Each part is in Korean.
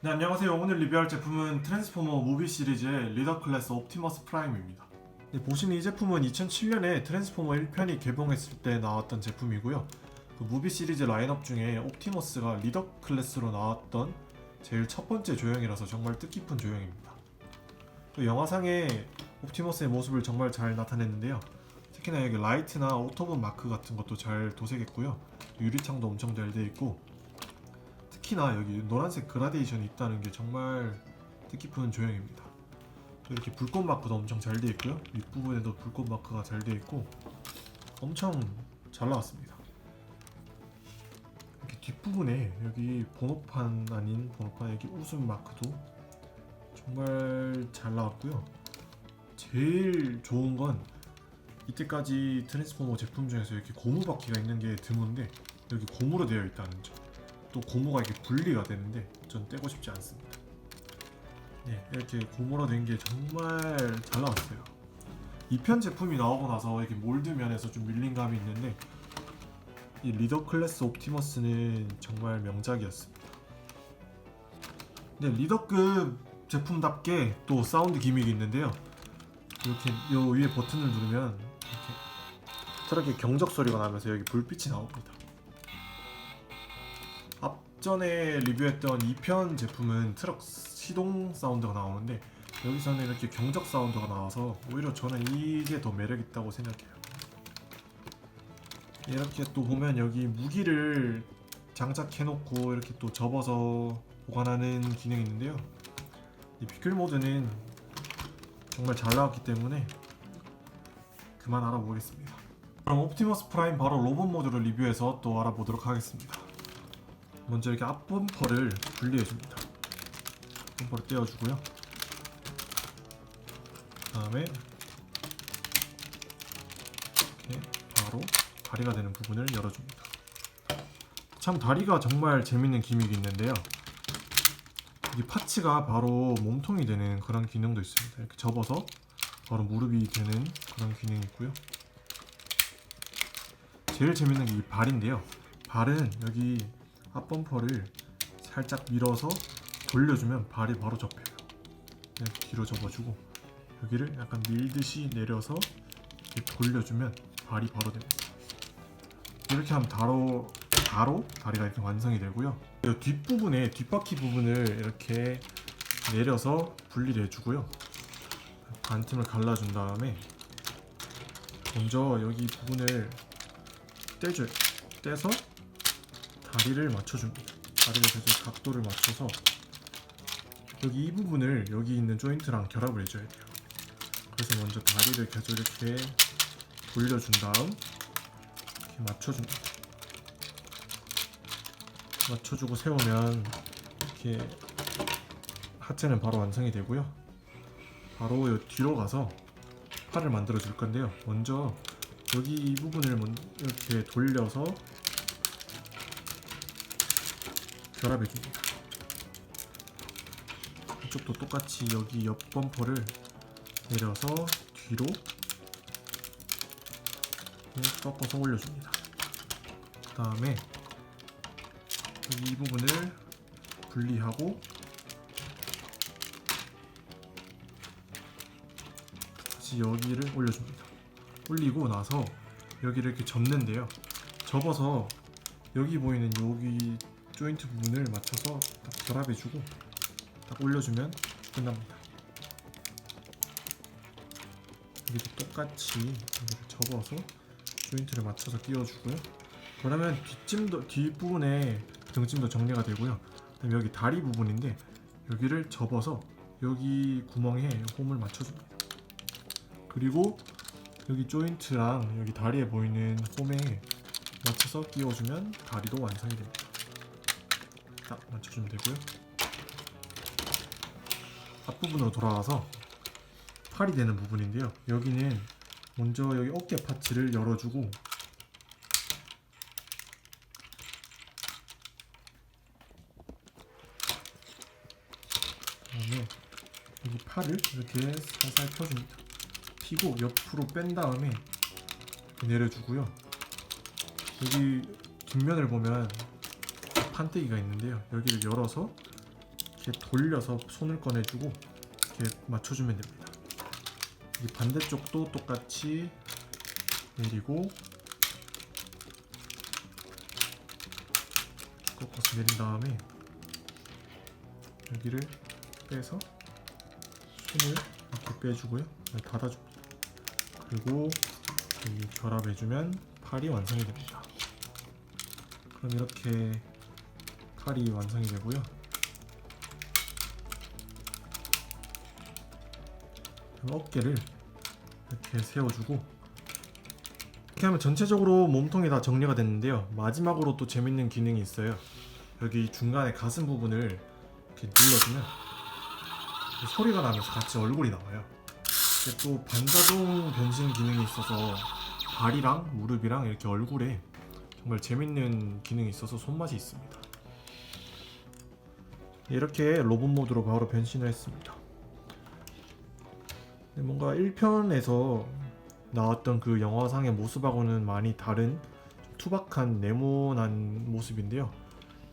네 안녕하세요. 오늘 리뷰할 제품은 트랜스포머 무비 시리즈의 리더 클래스 옵티머스 프라임입니다. 네, 보시는 이 제품은 2007년에 트랜스포머 1편이 개봉했을 때 나왔던 제품이고요. 그 무비 시리즈 라인업 중에 옵티머스가 리더 클래스로 나왔던 제일 첫 번째 조형이라서 정말 뜻깊은 조형입니다. 또 영화상에 옵티머스의 모습을 정말 잘 나타냈는데요. 특히나 여기 라이트나 오토본 마크 같은 것도 잘 도색했고요. 유리창도 엄청 잘 돼 있고 특히나 여기 노란색 그라데이션이 있다는 게 정말 뜻깊은 조형입니다. 또 이렇게 불꽃 마크도 엄청 잘돼 있고요. 윗부분에도 불꽃 마크가 잘돼 있고 엄청 잘 나왔습니다. 이렇게 뒷부분에 여기 번호판 아닌 번호판 여기 웃음 마크도 정말 잘 나왔고요. 제일 좋은 건 이때까지 트랜스포머 제품 중에서 이렇게 고무 바퀴가 있는 게 드문데 여기 고무로 되어 있다는 점. 또 고무가 이렇게 분리가 되는데 전 떼고 싶지 않습니다. 네, 이렇게 고무로 된 게 정말 잘 나왔어요. 2편 제품이 나오고 나서 이렇게 몰드 면에서 좀 밀린 감이 있는데 이 리더 클래스 옵티머스는 정말 명작이었습니다. 네, 리더급 제품답게 또 사운드 기믹이 있는데요. 이렇게 요 위에 버튼을 누르면 이렇게 트럭의 경적 소리가 나면서 여기 불빛이 나옵니다. 앞전에 리뷰했던 2편 제품은 트럭 시동 사운드가 나오는데 여기서는 이렇게 경적 사운드가 나와서 오히려 저는 이게 더 매력 있다고 생각해요. 이렇게 또 보면 여기 무기를 장착해 놓고 이렇게 또 접어서 보관하는 기능이 있는데요. 이 피클 모드는 정말 잘 나왔기 때문에 그만 알아보겠습니다. 그럼 옵티머스 프라임 바로 로봇 모드를 리뷰해서 또 알아보도록 하겠습니다. 먼저 이렇게 앞 범퍼를 분리해 줍니다. 범퍼를 떼어 주고요. 그다음에 이렇게 바로 다리가 되는 부분을 열어 줍니다. 참 다리가 정말 재밌는 기믹이 있는데요. 이 파츠가 바로 몸통이 되는 그런 기능도 있습니다. 이렇게 접어서 바로 무릎이 되는 그런 기능이 있고요. 제일 재밌는 게 이 발인데요. 발은 여기 앞범퍼를 살짝 밀어서 돌려주면 발이 바로 접혀요. 이렇게 뒤로 접어주고 여기를 약간 밀듯이 내려서 돌려주면 발이 바로 됩니다. 이렇게 하면 바로 바로 다리가 이렇게 완성이 되고요. 이 뒷부분에 뒷바퀴 부분을 이렇게 내려서 분리를 해주고요. 반틈을 갈라준 다음에 먼저 여기 부분을 떼줘요. 떼서 다리를 맞춰줍니다. 다리를 계속 각도를 맞춰서 여기 이 부분을 여기 있는 조인트랑 결합을 해줘야 돼요. 그래서 먼저 다리를 계속 이렇게 돌려준 다음 이렇게 맞춰줍니다. 맞춰주고 세우면 이렇게 하체는 바로 완성이 되고요. 바로 요 뒤로 가서 팔을 만들어 줄 건데요. 먼저 여기 이 부분을 먼- 이렇게 돌려서 결합해 줍니다. 이쪽도 똑같이 여기 옆 범퍼를 내려서 뒤로 꺾어서 올려줍니다. 그 다음에 이 부분을 분리하고 다시 여기를 올려줍니다. 올리고 나서 여기를 이렇게 접는데요. 접어서 여기 보이는 여기 조인트 부분을 맞춰서 딱 결합해주고 딱 올려주면 끝납니다. 여기도 똑같이 여기를 접어서 조인트를 맞춰서 끼워주고요. 그러면 뒷짐도 뒷부분에 등짐도 정리가 되고요. 그다음에 여기 다리 부분인데 여기를 접어서 여기 구멍에 홈을 맞춰줍니다. 그리고 여기 조인트랑 여기 다리에 보이는 홈에 맞춰서 끼워주면 다리도 완성이 됩니다. 딱 맞춰주면 되고요. 앞부분으로 돌아와서 팔이 되는 부분인데요. 여기는 먼저 여기 어깨 파츠를 열어주고 그다음에 여기 팔을 이렇게 살살 펴줍니다. 피고 옆으로 뺀 다음에 내려주고요. 여기 뒷면을 보면 판때기가 있는데요. 여기를 열어서 이렇게 돌려서 손을 꺼내주고 이렇게 맞춰주면 됩니다. 이 반대쪽도 똑같이 내리고 꺾어서 내린 다음에 여기를 빼서 손을 이렇게 빼주고요. 네, 닫아줍니다. 그리고 이 결합해주면 팔이 완성이 됩니다. 그럼 이렇게 칼이 완성이 되고요. 어깨를 이렇게 세워주고 이렇게 하면 전체적으로 몸통이 다 정리가 됐는데요. 마지막으로 또 재밌는 기능이 있어요. 여기 중간에 가슴 부분을 이렇게 눌러주면 소리가 나면서 같이 얼굴이 나와요. 또 반자동 변신 기능이 있어서 발이랑 무릎이랑 이렇게 얼굴에 정말 재밌는 기능이 있어서 손맛이 있습니다. 이렇게 로봇 모드로 바로 변신을 했습니다. 근데 뭔가 1편에서 나왔던 그 영화상의 모습하고는 많이 다른 좀 투박한 네모난 모습인데요.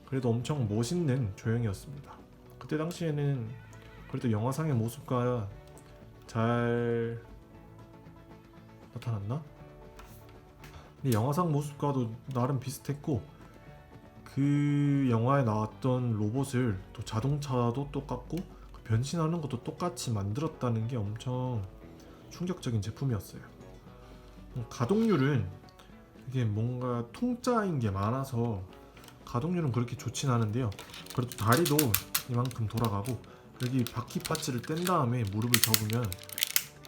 그래도 엄청 멋있는 조형이었습니다. 그때 당시에는 그래도 영화상의 모습과 잘 나타났나? 근데 영화상 모습과도 나름 비슷했고 그 영화에 나왔던 로봇을 또 자동차도 똑같고 그 변신하는 것도 똑같이 만들었다는 게 엄청 충격적인 제품이었어요. 음, 가동률은 이게 뭔가 통짜인 게 많아서 가동률은 그렇게 좋진 않은데요. 그래도 다리도 이만큼 돌아가고 여기 바퀴 파츠를 뗀 다음에 무릎을 접으면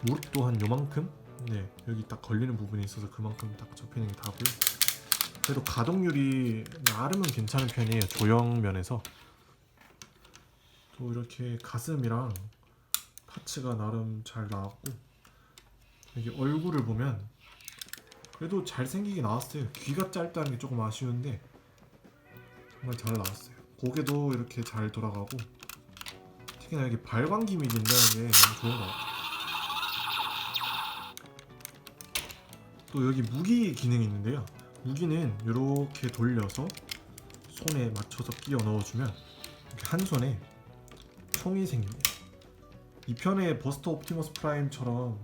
무릎도 한 요만큼 네 여기 딱 걸리는 부분이 있어서 그만큼 딱 접히는 게 다고요. 그래도 가동률이 나름은 괜찮은 편이에요. 조형 면에서. 또 이렇게 가슴이랑 파츠가 나름 잘 나왔고 여기 얼굴을 보면 그래도 잘생기게 나왔어요. 귀가 짧다는 게 조금 아쉬운데 정말 잘 나왔어요. 고개도 이렇게 잘 돌아가고 특히나 여기 발광 기믹이 있다는 게 너무 좋은 것 같아요. 또 여기 무기 기능이 있는데요 무기는 이렇게 돌려서 손에 맞춰서 끼워 넣어주면 한 손에 총이 생깁니다. 이 편의 버스터 옵티머스 프라임처럼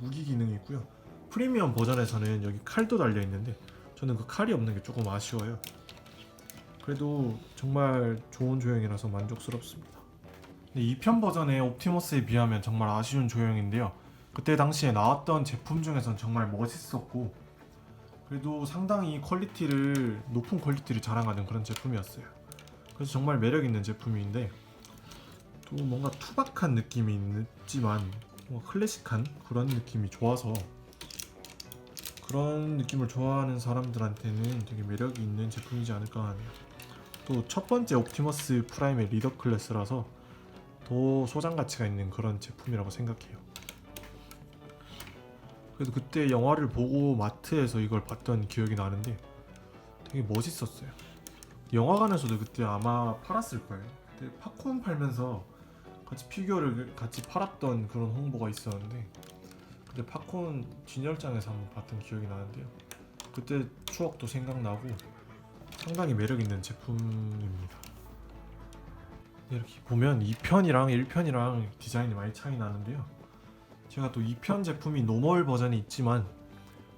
무기 기능이 있고요. 프리미엄 버전에서는 여기 칼도 달려 있는데 저는 그 칼이 없는 게 조금 아쉬워요. 그래도 정말 좋은 조형이라서 만족스럽습니다. 이편 버전의 옵티머스에 비하면 정말 아쉬운 조형인데요. 그때 당시에 나왔던 제품 중에선 정말 멋있었고 그래도 상당히 퀄리티를 높은 퀄리티를 자랑하는 그런 제품이었어요. 그래서 정말 매력 있는 제품인데 또 뭔가 투박한 느낌이 있지만 뭔가 클래식한 그런 느낌이 좋아서 그런 느낌을 좋아하는 사람들한테는 되게 매력이 있는 제품이지 않을까 하네요. 또 첫 번째 옵티머스 프라임의 리더 클래스라서 더 소장 가치가 있는 그런 제품이라고 생각해요. 그래도 그때 영화를 보고 마트에서 이걸 봤던 기억이 나는데 되게 멋있었어요. 영화관에서도 그때 아마 팔았을 거예요. 그때 팝콘 팔면서 같이 피규어를 같이 팔았던 그런 홍보가 있었는데 그때 팝콘 진열장에서 한번 봤던 기억이 나는데요. 그때 추억도 생각나고 상당히 매력 있는 제품입니다. 이렇게 보면 2편이랑 1편이랑 디자인이 많이 차이 나는데요. 제가 또 2편 제품이 노멀 버전이 있지만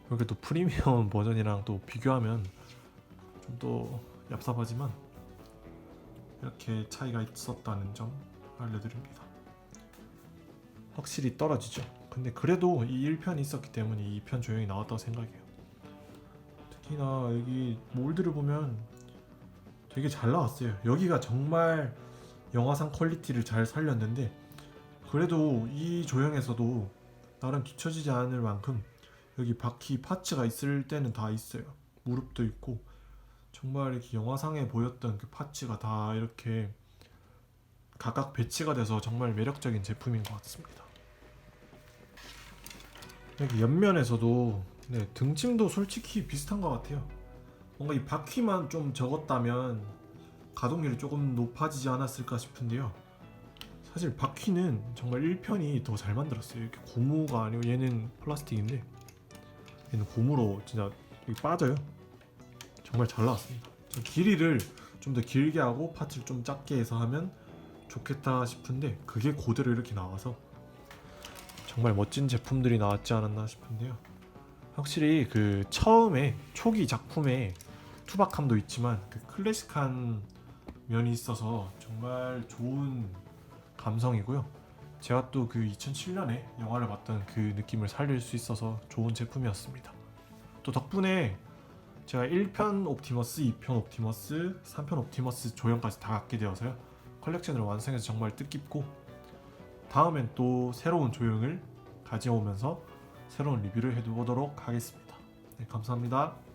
이렇게 또 프리미엄 버전이랑 또 비교하면 좀더 얍삽하지만 이렇게 차이가 있었다는 점 알려드립니다. 확실히 떨어지죠. 근데 그래도 이 1편이 있었기 때문에 이 2편 조형이 나왔다고 생각해요. 특히나 여기 몰드를 보면 되게 잘 나왔어요. 여기가 정말 영화상 퀄리티를 잘 살렸는데 그래도 이 조형에서도 나름 뒤처지지 않을 만큼 여기 바퀴 파츠가 있을 때는 다 있어요. 무릎도 있고 정말 이렇게 영화상에 보였던 그 파츠가 다 이렇게 각각 배치가 돼서 정말 매력적인 제품인 것 같습니다. 여기 옆면에서도 네, 등짐도 솔직히 비슷한 것 같아요. 뭔가 이 바퀴만 좀 적었다면 가동률이 조금 높아지지 않았을까 싶은데요. 사실 바퀴는 정말 1편이 더 잘 만들었어요. 이렇게 고무가 아니고 얘는 플라스틱인데 얘는 고무로 진짜 빠져요. 정말 잘 나왔습니다. 저 길이를 좀 더 길게 하고 파츠를 좀 작게 해서 하면 좋겠다 싶은데 그게 그대로 이렇게 나와서 정말 멋진 제품들이 나왔지 않았나 싶은데요. 확실히 그 처음에 초기 작품에 투박함도 있지만 그 클래식한 면이 있어서 정말 좋은 감성이고요. 제가 또 그 2007년에 영화를 봤던 그 느낌을 살릴 수 있어서 좋은 제품이었습니다. 또 덕분에 제가 1편 옵티머스, 2편 옵티머스, 3편 옵티머스 조형까지 다 갖게 되어서요. 컬렉션을 완성해서 정말 뜻깊고 다음엔 또 새로운 조형을 가져오면서 새로운 리뷰를 해보도록 하겠습니다. 네, 감사합니다.